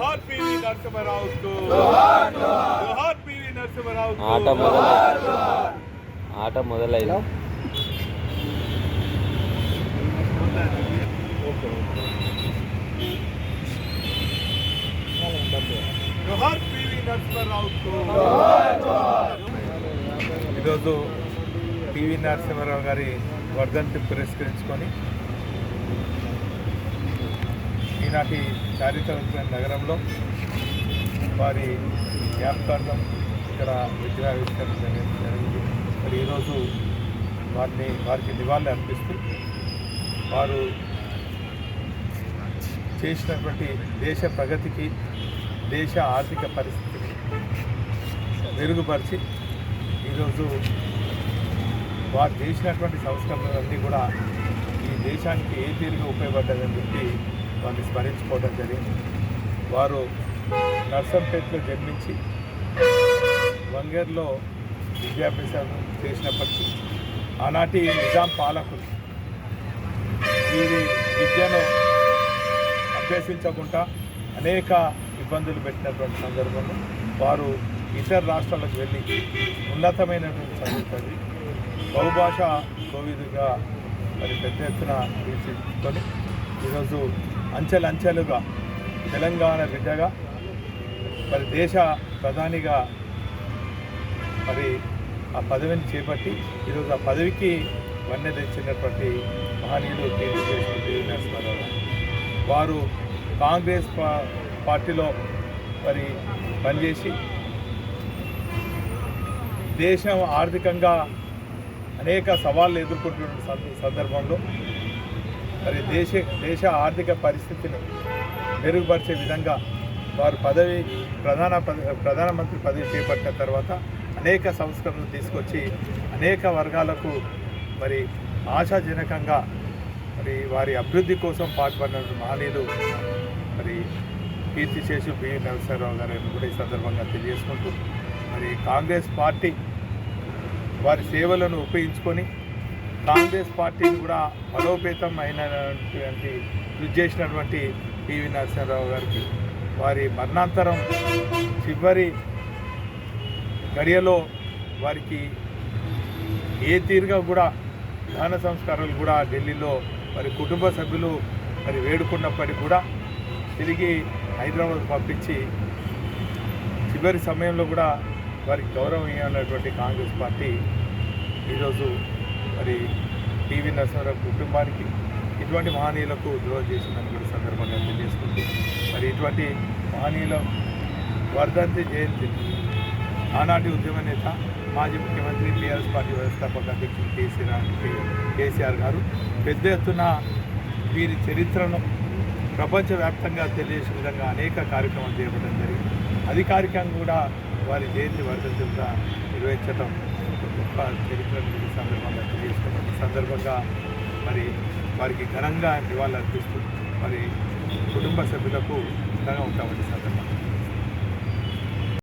జోహార్ PV నరసింహారావుకు జోహార్ PV నరసింహారావుకు ఆట మొదలైంది ఆట మొదలైంది జోహార్ పివి నరసింహారావుకు ఈరోజు పివి నరసింహారావు గారి వర్ధంతి పురస్కరించుకొని ఈనాటి చారిత్రకమైన నగరంలో వారి జ్ఞాపకార్థం ఇక్కడ విగ్రహావిష్కరణ జరిగింది. మరి ఈరోజు వారిని వారికి నివాళులు అర్పిస్తూ వారు చేసినటువంటి దేశ ప్రగతికి దేశ ఆర్థిక పరిస్థితిని మెరుగుపరిచి ఈరోజు వారు చేసినటువంటి సంస్కరణలన్నీ కూడా ఈ దేశానికి ఏ తీరుగా ఉపయోగపడ్డదని చెప్పి వారిని స్మరించుకోవడం జరిగింది. వారు నర్సంపేటలో జన్మించి వంగేర్లో విద్యాభ్యాసం చేసినప్పటికీ ఆనాటి నిజాం పాలకులు వీరి విద్యను అభ్యసించకుండా అనేక ఇబ్బందులు పెట్టినటువంటి సందర్భంలో వారు ఇతర రాష్ట్రాలకు వెళ్ళి ఉన్నతమైనటువంటి చదువుతుంది బహుభాష కోవిదుగా మరి పెద్ద ఎత్తున తీర్చిదిద్దుకొని ఈరోజు అంచెలంచెలుగా తెలంగాణ బిడ్డగా మరి దేశ ప్రధానిగా మరి ఆ పదవిని చేపట్టి ఈరోజు ఆ పదవికి వన్నె తెచ్చినటువంటి మహనీయులు కీర్తి నరసింహారావు వారు కాంగ్రెస్ పా- పార్టీలో మరి పనిచేసి దేశం ఆర్థికంగా అనేక సవాళ్ళు ఎదుర్కొంటున్న సందర్భంలో మరి దేశ దేశ ఆర్థిక పరిస్థితిని మెరుగుపరిచే విధంగా వారు పదవి ప్రధాన పద- ప్రధానమంత్రి పదవి చేపట్టిన తర్వాత అనేక సంస్కరణలు తీసుకొచ్చి అనేక వర్గాలకు మరి ఆశాజనకంగా మరి వారి అభివృద్ధి కోసం పాటుపడిన మహనీయులు మరి కీర్తి చేసి బి. నరసింహరావు గారిని కూడా ఈ సందర్భంగా తెలియజేసుకుంటూ మరి కాంగ్రెస్ పార్టీ వారి సేవలను ఉపయోగించుకొని కాంగ్రెస్ పార్టీని కూడా బలోపేతం అయినటువంటి కృషి చేసినటువంటి పివి నరసింహారావు గారికి వారి మరణాంతరం చివరి గడియలో వారికి ఏ తీరుగా కూడా దాన సంస్కారాలు కూడా ఢిల్లీలో మరి కుటుంబ సభ్యులు మరి వేడుకున్నప్పటికీ కూడా తిరిగి హైదరాబాద్ పంపించి చివరి సమయంలో కూడా వారికి గౌరవం ఇవ్వాలన్నటువంటి కాంగ్రెస్ పార్టీ ఈరోజు మరి టీవీ నరసింహరావు కుటుంబానికి ఇటువంటి మహనీయులకు ద్రోహం చేసిందని కూడా సందర్భంగా తెలియజేసుకుంటూ మరి ఇటువంటి మహనీయుల వర్ధంతి జయంతి ఆనాటి ఉద్యమ నేత మాజీ ముఖ్యమంత్రి టీఆర్ఎస్ పార్టీ వ్యవస్థాపక అధ్యక్షుడు కేసీఆర్ కేసీఆర్ గారు పెద్ద ఎత్తున వీరి చరిత్రను ప్రపంచవ్యాప్తంగా తెలియజేసే విధంగా అనేక కార్యక్రమాలు చేపట్టడం జరిగింది. అధికారికంగా కూడా వారి జయంతి వర్ధంతి కూడా నిర్వహించడం ఒక గొప్ప చరిత్రను ఈ సందర్భంగా తెలియజేస్తున్నాం ఈ సందర్భంగా మరి వారికి ఘనంగా నివాళులు అర్పిస్తూ మరి కుటుంబ సభ్యులకు ఘనంగా ఉంటామండి సందర్భంగా.